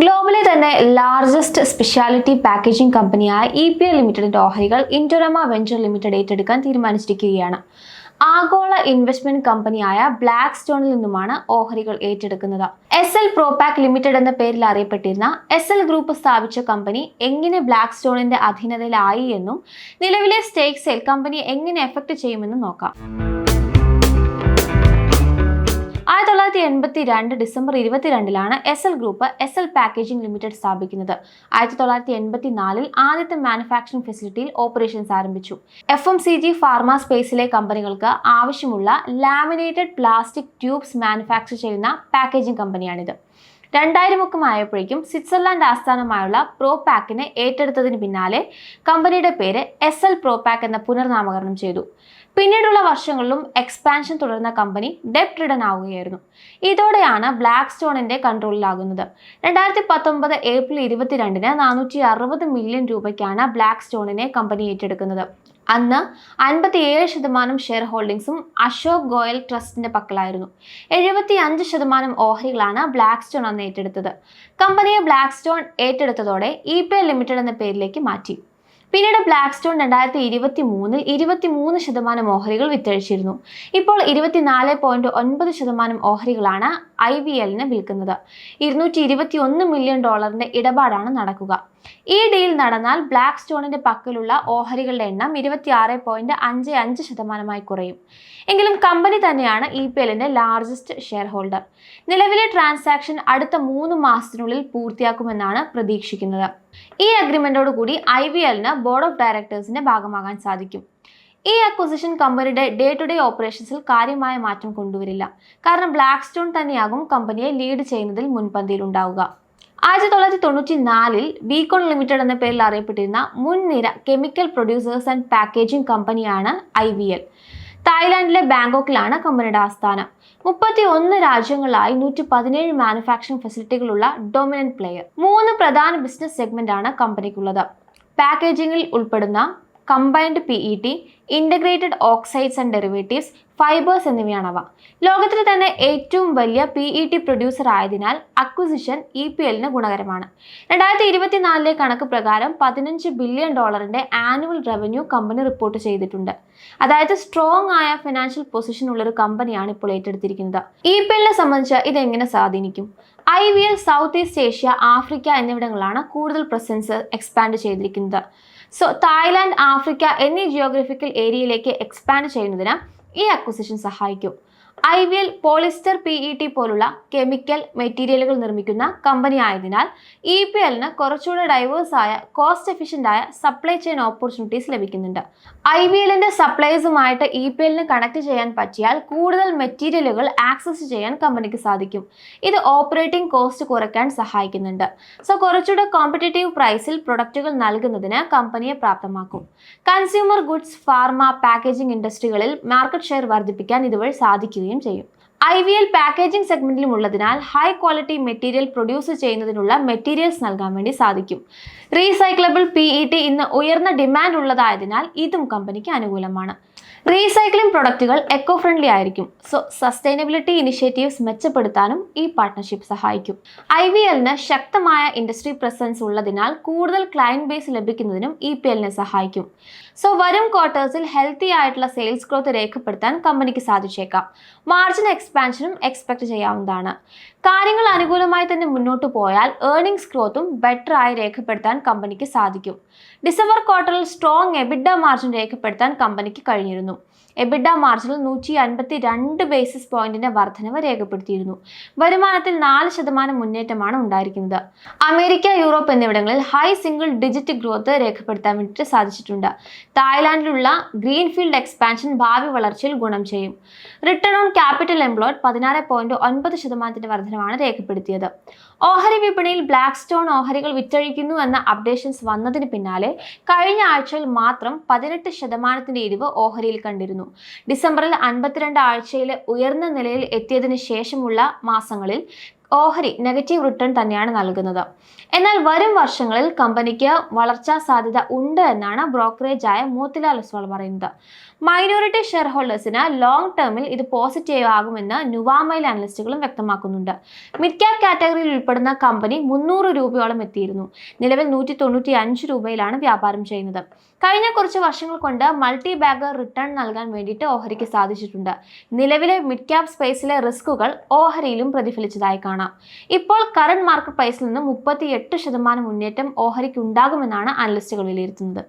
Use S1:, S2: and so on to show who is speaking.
S1: ഗ്ലോബലിലെ തന്നെ largest speciality packaging കമ്പനിയായ E P L ലിമിറ്റഡിന്റെ ഓഹരികൾ ഇൻഡോറമ വെഞ്ചർ ലിമിറ്റഡ് ഏറ്റെടുക്കാൻ തീരുമാനിച്ചിരിക്കുകയാണ്. ആഗോള ഇൻവെസ്റ്റ്മെന്റ് കമ്പനിയായ ബ്ലാക്ക് സ്റ്റോണിൽ നിന്നുമാണ് ഓഹരികൾ ഏറ്റെടുക്കുന്നത്. എസ് എൽ പ്രോപാക് ലിമിറ്റഡ് എന്ന പേരിൽ അറിയപ്പെട്ടിരുന്ന എസ് എൽ ഗ്രൂപ്പ് സ്ഥാപിച്ച കമ്പനി എങ്ങനെ ബ്ലാക്ക് സ്റ്റോണിന്റെ അധീനതയിലായി എന്നും നിലവിലെ സ്റ്റേക്ക് സെയിൽ കമ്പനി എങ്ങനെ എഫക്ട് ചെയ്യുമെന്നും നോക്കാം. തൊള്ളായിരത്തി എൺപത്തി രണ്ട് December ഇരുപത്തിരണ്ടിലാണ് S L group S L packaging limited സ്ഥാപിക്കുന്നത്. ആയിരത്തി തൊള്ളായിരത്തി എൺപത്തി നാലിൽ ആദ്യത്തെ മാനുഫാക്ചറിംഗ് ഫെസിലിറ്റിയിൽ ഓപ്പറേഷൻസ് ആരംഭിച്ചു F M C G pharma സ്പേസിലെ കമ്പനികൾക്ക് ആവശ്യമുള്ള ലാമിനേറ്റഡ് പ്ലാസ്റ്റിക് ട്യൂബ്സ് മാനുഫാക്ചർ ചെയ്യുന്ന പാക്കേജിംഗ് കമ്പനിയാണിത് രണ്ടായിരമൊക്കെ ആയപ്പോഴേക്കും സ്വിറ്റ്സർലാൻഡ് ആസ്ഥാനമായുള്ള പ്രോപാക്കിനെ ഏറ്റെടുത്തതിന് പിന്നാലെ കമ്പനിയുടെ പേര് എസ് എൽ പ്രോപാക്ക് എന്ന പുനർനാമകരണം ചെയ്തു. പിന്നീടുള്ള വർഷങ്ങളിലും എക്സ്പാൻഷൻ തുടർന്ന കമ്പനി ഡെപ്റ്റ് റിഡൻ ആവുകയായിരുന്നു ഇതോടെയാണ് ബ്ലാക്ക് സ്റ്റോണിന്റെ കൺട്രോളിലാകുന്നത്. രണ്ടായിരത്തി പത്തൊമ്പത് ഏപ്രിൽ ഇരുപത്തിരണ്ടിന് നാനൂറ്റി അറുപത് മില്യൺ രൂപയ്ക്കാണ് ബ്ലാക്ക് സ്റ്റോണിനെ കമ്പനി ഏറ്റെടുക്കുന്നത്. അന്ന് അൻപത്തിയേഴ് ശതമാനം ഷെയർ ഹോൾഡിംഗ്സും അശോക് ഗോയൽ ട്രസ്റ്റിന്റെ പക്കലായിരുന്നു. എഴുപത്തി അഞ്ച് ശതമാനം ഓഹരികളാണ് ബ്ലാക്ക് സ്റ്റോൺ അന്ന് ഏറ്റെടുത്തത്. കമ്പനിയെ ബ്ലാക്ക് സ്റ്റോൺ ഏറ്റെടുത്തതോടെ ഇ പി എൽ ലിമിറ്റഡ് എന്ന പേരിലേക്ക് മാറ്റി. പിന്നീട് ബ്ലാക്ക് സ്റ്റോൺ രണ്ടായിരത്തി ഇരുപത്തി മൂന്നിൽ ഇരുപത്തി മൂന്ന് ശതമാനം ഓഹരികൾ വിറ്റഴിച്ചിരുന്നു. ഇപ്പോൾ ഇരുപത്തിനാല് പോയിന്റ് ഒൻപത് ശതമാനം ഓഹരികളാണ് ഐ വി എല്ലിന് വിൽക്കുന്നത്. ഇരുന്നൂറ്റി ഇരുപത്തി ഒന്ന് മില്യൺ ഡോളറിന്റെ ഇടപാടാണ് നടക്കുക. ഈ ഡീൽ നടന്നാൽ ബ്ലാക്ക് സ്റ്റോണിന്റെ പക്കലുള്ള ഓഹരികളുടെ എണ്ണം ഇരുപത്തിയാറ് പോയിന്റ് അഞ്ച് അഞ്ച് ശതമാനമായി കുറയും. എങ്കിലും കമ്പനി തന്നെയാണ് ഇ പി എല്ലിന്റെ ലാർജസ്റ്റ് ഷെയർ ഹോൾഡർ നിലവിലെ ട്രാൻസാക്ഷൻ അടുത്ത മൂന്ന് മാസത്തിനുള്ളിൽ പൂർത്തിയാക്കുമെന്നാണ് പ്രതീക്ഷിക്കുന്നത്. ഈ അഗ്രിമെന്റോട് കൂടി ഐ വി എല്ലിന് ബോർഡ് ഓഫ് ഡയറക്ടേഴ്സിന്റെ ഭാഗമാകാൻ സാധിക്കും. ഈ അക്വസിഷൻ കമ്പനിയുടെ ഡേ ടു ഡേ ഓപ്പറേഷൻസിൽ കാര്യമായ മാറ്റം കൊണ്ടുവരില്ല. കാരണം ബ്ലാക്ക് സ്റ്റോൺ തന്നെയാകും കമ്പനിയെ ലീഡ് ചെയ്യുന്നതിൽ മുൻപന്തിയിൽ ഉണ്ടാവുക. ആയിരത്തി തൊള്ളായിരത്തി തൊണ്ണൂറ്റി നാലിൽ ബീകോൺ ലിമിറ്റഡ് എന്ന പേരിൽ അറിയപ്പെട്ടിരുന്ന മുൻനിര കെമിക്കൽ പ്രൊഡ്യൂസേഴ്സ് ആൻഡ് പാക്കേജിംഗ് കമ്പനിയാണ് ഐ വി എൽ. തായ്ലാൻഡിലെ ബാങ്കോക്കിലാണ് കമ്പനിയുടെ ആസ്ഥാനം. മുപ്പത്തി ഒന്ന് രാജ്യങ്ങളിലായി നൂറ്റി പതിനേഴ് മാനുഫാക്ചറിംഗ് ഫെസിലിറ്റികളുള്ള ഡൊമിനന്റ് പ്ലെയർ. മൂന്ന് പ്രധാന ബിസിനസ് സെഗ്മെന്റ് ആണ് കമ്പനിക്കുള്ളത്. പാക്കേജിംഗിൽ ഉൾപ്പെടുന്ന combined P E T integrated oxides and derivatives fibres എന്നിവയാണവ. ലോകത്തിലെ തന്നെ ഏറ്റവും വലിയ പി ഇ ടി പ്രൊഡ്യൂസർ ആയതിനാൽ അക്വിസിഷൻ ഇ പി എല്ലിന് ഗുണകരമാണ്. രണ്ടായിരത്തി ഇരുപത്തിനാലിലെ കണക്ക് പ്രകാരം പതിനഞ്ച് ബില്യൺ ഡോളറിന്റെ ആനുവൽ റവന്യൂ കമ്പനി റിപ്പോർട്ട് ചെയ്തിട്ടുണ്ട്. അതായത് സ്ട്രോങ് ആയ ഫിനാൻഷ്യൽ പൊസിഷൻ ഉള്ള ഒരു കമ്പനിയാണ് ഇപ്പോൾ ഏറ്റെടുത്തിരിക്കുന്നത്. ഇ പി എല്ലിനെ സംബന്ധിച്ച് ഇതെങ്ങനെ സ്വാധീനിക്കും? I V L south east Asia Africa എന്നിവിടങ്ങളാണ് കൂടുതൽ പ്രസൻസ് എക്സ്പാൻഡ് ചെയ്തിരിക്കുന്നത്. സോ തായ്ലാൻഡ് ആഫ്രിക്ക എന്നീ ജിയോഗ്രഫിക്കൽ ഏരിയയിലേക്ക് എക്സ്പാൻഡ് ചെയ്യുന്നതിന് ഈ അക്വസിഷൻ സഹായിക്കും. I V L polyester P E T പോലുള്ള കെമിക്കൽ മെറ്റീരിയലുകൾ നിർമ്മിക്കുന്ന കമ്പനി ആയതിനാൽ ഇ പി എല്ലിന് കുറച്ചുകൂടെ ഡൈവേഴ്സ് ആയ കോസ്റ്റ് എഫിഷ്യന്റ് ആയ സപ്ലൈ ചെയിൻ ഓപ്പർച്യൂണിറ്റീസ് ലഭിക്കുന്നുണ്ട്. ഐ വി എല്ലിന്റെ സപ്ലൈസുമായിട്ട് ഇ പി എല്ലിന് കണക്ട് ചെയ്യാൻ പറ്റിയാൽ കൂടുതൽ മെറ്റീരിയലുകൾ ആക്സസ് ചെയ്യാൻ കമ്പനിക്ക് സാധിക്കും. ഇത് ഓപ്പറേറ്റിംഗ് കോസ്റ്റ് കുറയ്ക്കാൻ സഹായിക്കുന്നുണ്ട്. സോ കുറച്ചുകൂടെ കോമ്പറ്റേറ്റീവ് പ്രൈസിൽ പ്രൊഡക്റ്റുകൾ നൽകുന്നതിന് കമ്പനിയെ പ്രാപ്തമാക്കും. കൺസ്യൂമർ ഗുഡ്സ് ഫാർമ പാക്കേജിംഗ് ഇൻഡസ്ട്രികളിൽ മാർക്കറ്റ് ഷെയർ വർദ്ധിപ്പിക്കാൻ ഇതുവഴി സാധിക്കുകയും ചെയ്യും. ഐ വി എൽ പാക്കേജിംഗ് സെഗ്മെന്റിലും ഉള്ളതിനാൽ ഹൈ ക്വാളിറ്റി മെറ്റീരിയൽ പ്രൊഡ്യൂസ് ചെയ്യുന്നതിനുള്ള മെറ്റീരിയൽസ് നൽകാൻ വേണ്ടി സാധിക്കും. റീസൈക്ലബിൾ പി ഇ ടി ഇന്ന് ഉയർന്ന ഡിമാൻഡ് ഉള്ളതായതിനാൽ ഇതും കമ്പനിക്ക് അനുകൂലമാണ്. റീസൈക്ലിംഗ് പ്രൊഡക്റ്റുകൾ എക്കോ ഫ്രണ്ട്ലി ആയിരിക്കും. സോ സസ്റ്റൈനബിലിറ്റി ഇനിഷ്യേറ്റീവ്സ് മെച്ചപ്പെടുത്താനും ഈ പാർട്ട്ണർഷിപ്പ് സഹായിക്കും. ഐ വി എല്ലിന് ശക്തമായ ഇൻഡസ്ട്രി പ്രസൻസ് ഉള്ളതിനാൽ കൂടുതൽ ക്ലയന്റ് ബേസ് ലഭിക്കുന്നതിനും ഇ പി എല്ലിനെ സഹായിക്കും. സോ വരും ക്വാർട്ടേഴ്സിൽ ഹെൽത്തി ആയിട്ടുള്ള സെയിൽസ് ഗ്രോത്ത് രേഖപ്പെടുത്താൻ കമ്പനിക്ക് സാധിച്ചേക്കാം. മാർജിൻ എക്സ്പാൻഷനും എക്സ്പെക്ട് ചെയ്യാവുന്നതാണ്. കാര്യങ്ങൾ അനുകൂലമായി തന്നെ മുന്നോട്ട് പോയാൽ ഏർണിംഗ്സ് ഗ്രോത്തും ബെറ്റർ ആയി രേഖപ്പെടുത്താൻ കമ്പനിക്ക് സാധിക്കും. ഡിസംബർ ക്വാർട്ടറിൽ സ്ട്രോങ് എബിഡ മാർജിൻ രേഖപ്പെടുത്താൻ കമ്പനിക്ക് കഴിഞ്ഞിരുന്നു. എബിഡ മാർജിനിൽ നൂറ്റി അൻപത്തി രണ്ട് ബേസിസ് പോയിന്റിന്റെ വർധനവ് രേഖപ്പെടുത്തിയിരുന്നു. വരുമാനത്തിൽ നാല് ശതമാനം മുന്നേറ്റമാണ് ഉണ്ടായിരിക്കുന്നത്. അമേരിക്ക യൂറോപ്പ് എന്നിവിടങ്ങളിൽ ഹൈ സിംഗിൾ ഡിജിറ്റ് ഗ്രോത്ത് രേഖപ്പെടുത്താൻ വേണ്ടിയിട്ട് സാധിച്ചിട്ടുണ്ട്. തായ്ലാൻഡിലുള്ള ഗ്രീൻഫീൽഡ് എക്സ്പാൻഷൻ ഭാവി വളർച്ചയിൽ ഗുണം ചെയ്യും. റിട്ടേൺ ഓൺ ക്യാപിറ്റൽ എംപ്ലോയ്ഡ് പതിനാറ് പോയിന്റ് ഒൻപത് ശതമാനത്തിന്റെ വർധനമാണ് രേഖപ്പെടുത്തിയത്. ഓഹരി വിപണിയിൽ ബ്ലാക്ക് സ്റ്റോൺ ഓഹരികൾ വിറ്റഴിക്കുന്നു എന്ന അപ്ഡേഷൻസ് വന്നതിന് പിന്നാലെ കഴിഞ്ഞ ആഴ്ചയിൽ മാത്രം പതിനെട്ട് ശതമാനത്തിന്റെ ഇടിവ് ഓഹരിയിൽ കണ്ടിരുന്നു. ഡിസംബറിൽ അൻപത്തിരണ്ട് ആഴ്ചയിലെ ഉയർന്ന നിലയിൽ എത്തിയതിനു ശേഷമുള്ള മാസങ്ങളിൽ ഓഹരി നെഗറ്റീവ് റിട്ടേൺ തന്നെയാണ് നൽകുന്നത്. എന്നാൽ വരും വർഷങ്ങളിൽ കമ്പനിക്ക് വളർച്ചാ സാധ്യത ഉണ്ട് എന്നാണ് ബ്രോക്കറേജ് ആയ മോത്തിലാൽ ഒസ്വാൾ പറയുന്നത്. മൈനോറിറ്റി ഷെയർ ഹോൾഡേഴ്സിന് ലോങ് ടേമിൽ ഇത് പോസിറ്റീവ് ആകുമെന്ന് നുവാമയിൽ അനലിസ്റ്റുകളും വ്യക്തമാക്കുന്നുണ്ട്. മിഡ് ക്യാപ് കാറ്റഗറിയിൽ ഉൾപ്പെടുന്ന കമ്പനി മുന്നൂറ് രൂപയോളം എത്തിയിരുന്നു. നിലവിൽ നൂറ്റി തൊണ്ണൂറ്റി അഞ്ച് രൂപയിലാണ് വ്യാപാരം ചെയ്യുന്നത്. കഴിഞ്ഞ കുറച്ച് വർഷങ്ങൾ കൊണ്ട് മൾട്ടി ബാഗർ റിട്ടേൺ നൽകാൻ വേണ്ടിയിട്ട് ഓഹരിക്ക് സാധിച്ചിട്ടുണ്ട്. നിലവിലെ മിഡ് ക്യാപ് സ്പേസിലെ റിസ്കുകൾ ഓഹരിയിലും പ്രതിഫലിച്ചതായി കാണാം. ഇപ്പോൾ കറണ്ട് മാർക്കറ്റ് പ്രൈസിൽ നിന്ന് മുപ്പത്തി എട്ട് ശതമാനം മുന്നേറ്റം ഓഹരിക്ക് ഉണ്ടാകുമെന്നാണ് അനലിസ്റ്റുകൾ വിലയിരുത്തുന്നത്.